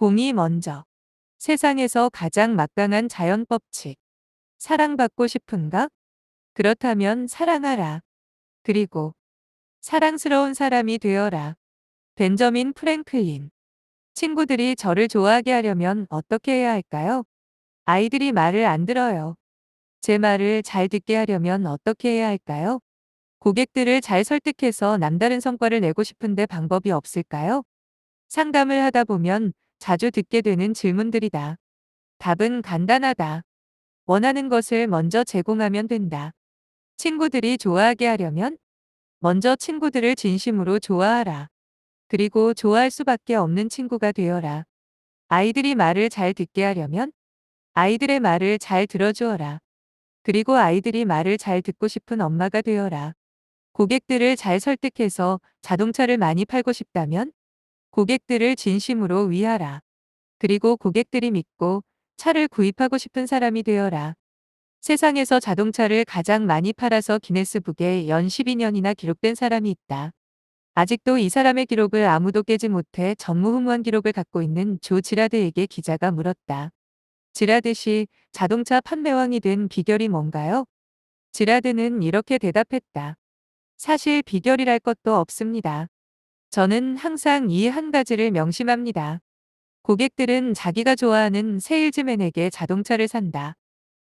공이 먼저. 세상에서 가장 막강한 자연 법칙. 사랑받고 싶은가? 그렇다면 사랑하라. 그리고 사랑스러운 사람이 되어라. 벤저민 프랭클린. 친구들이 저를 좋아하게 하려면 어떻게 해야 할까요? 아이들이 말을 안 들어요. 제 말을 잘 듣게 하려면 어떻게 해야 할까요? 고객들을 잘 설득해서 남다른 성과를 내고 싶은데 방법이 없을까요? 상담을 하다 보면 자주 듣게 되는 질문들이다. 답은 간단하다. 원하는 것을 먼저 제공하면 된다. 친구들이 좋아하게 하려면 먼저 친구들을 진심으로 좋아하라. 그리고 좋아할 수밖에 없는 친구가 되어라. 아이들이 말을 잘 듣게 하려면 아이들의 말을 잘 들어주어라. 그리고 아이들이 말을 잘 듣고 싶은 엄마가 되어라. 고객들을 잘 설득해서 자동차를 많이 팔고 싶다면 고객들을 진심으로 위하라. 그리고 고객들이 믿고 차를 구입하고 싶은 사람이 되어라. 세상에서 자동차를 가장 많이 팔아서 기네스북에 연 12년이나 기록된 사람이 있다. 아직도 이 사람의 기록을 아무도 깨지 못해 전무후무한 기록을 갖고 있는 조 지라드에게 기자가 물었다. 지라드 씨, 자동차 판매왕이 된 비결이 뭔가요? 지라드는 이렇게 대답했다. 사실 비결이랄 것도 없습니다. 저는 항상 이 한 가지를 명심합니다. 고객들은 자기가 좋아하는 세일즈맨에게 자동차를 산다.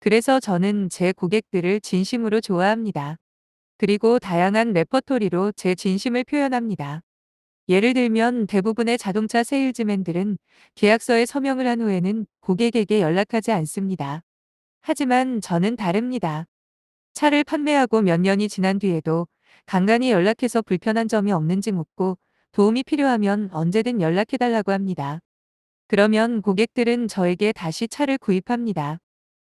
그래서 저는 제 고객들을 진심으로 좋아합니다. 그리고 다양한 레퍼토리로 제 진심을 표현합니다. 예를 들면 대부분의 자동차 세일즈맨들은 계약서에 서명을 한 후에는 고객에게 연락하지 않습니다. 하지만 저는 다릅니다. 차를 판매하고 몇 년이 지난 뒤에도 간간히 연락해서 불편한 점이 없는지 묻고 도움이 필요하면 언제든 연락해달라고 합니다. 그러면 고객들은 저에게 다시 차를 구입합니다.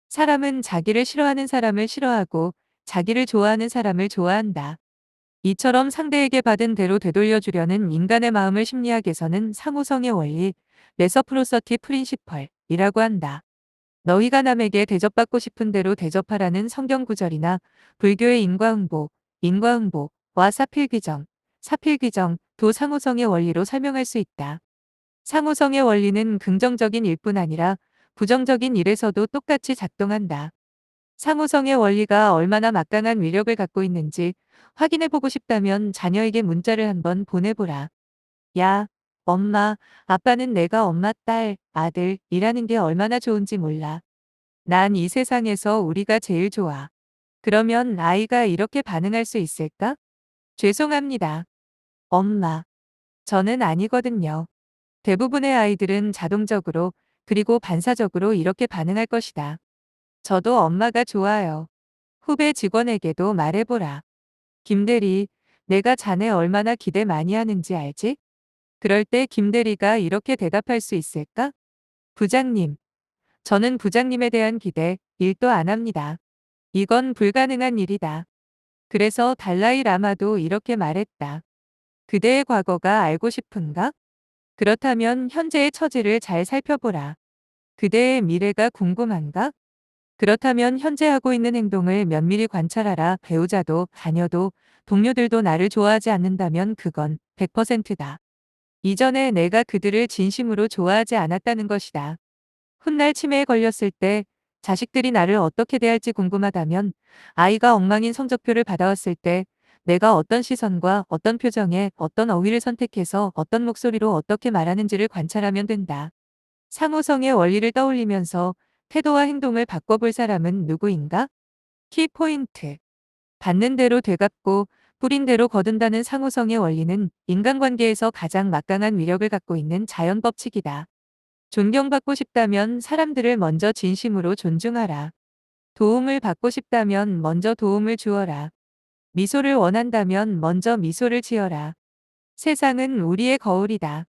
사람은 자기를 싫어하는 사람을 싫어하고 자기를 좋아하는 사람을 좋아한다. 이처럼 상대에게 받은 대로 되돌려주려는 인간의 마음을 심리학에서는 상호성의 원리, 레서프로서티 프린시펄이라고 한다. 너희가 남에게 대접받고 싶은 대로 대접하라는 성경 구절이나 불교의 인과응보, 인과응보와 사필귀정, 사필귀정, 도 상호성의 원리로 설명할 수 있다. 상호성의 원리는 긍정적인 일뿐 아니라 부정적인 일에서도 똑같이 작동한다. 상호성의 원리가 얼마나 막강한 위력을 갖고 있는지 확인해보고 싶다면 자녀에게 문자를 한번 보내보라. 야, 엄마, 아빠는 내가 엄마, 딸, 아들이라는 게 얼마나 좋은지 몰라. 난 이 세상에서 우리가 제일 좋아. 그러면 아이가 이렇게 반응할 수 있을까? 죄송합니다. 엄마. 저는 아니거든요. 대부분의 아이들은 자동적으로 그리고 반사적으로 이렇게 반응할 것이다. 저도 엄마가 좋아요. 후배 직원에게도 말해보라. 김대리, 내가 자네 얼마나 기대 많이 하는지 알지? 그럴 때 김대리가 이렇게 대답할 수 있을까? 부장님. 저는 부장님에 대한 기대 1도 안 합니다. 이건 불가능한 일이다. 그래서 달라이 라마도 이렇게 말했다. 그대의 과거가 알고 싶은가? 그렇다면 현재의 처지를 잘 살펴보라. 그대의 미래가 궁금한가? 그렇다면 현재 하고 있는 행동을 면밀히 관찰하라. 배우자도, 자녀도, 동료들도 나를 좋아하지 않는다면 그건 100%다. 이전에 내가 그들을 진심으로 좋아하지 않았다는 것이다. 훗날 치매에 걸렸을 때 자식들이 나를 어떻게 대할지 궁금하다면 아이가 엉망인 성적표를 받아왔을 때 내가 어떤 시선과 어떤 표정에 어떤 어휘를 선택해서 어떤 목소리로 어떻게 말하는지를 관찰하면 된다. 상호성의 원리를 떠올리면서 태도와 행동을 바꿔볼 사람은 누구인가? 키포인트. 받는 대로 되갚고 뿌린 대로 거둔다는 상호성의 원리는 인간관계에서 가장 막강한 위력을 갖고 있는 자연 법칙이다. 존경받고 싶다면 사람들을 먼저 진심으로 존중하라. 도움을 받고 싶다면 먼저 도움을 주어라. 미소를 원한다면 먼저 미소를 지어라. 세상은 우리의 거울이다.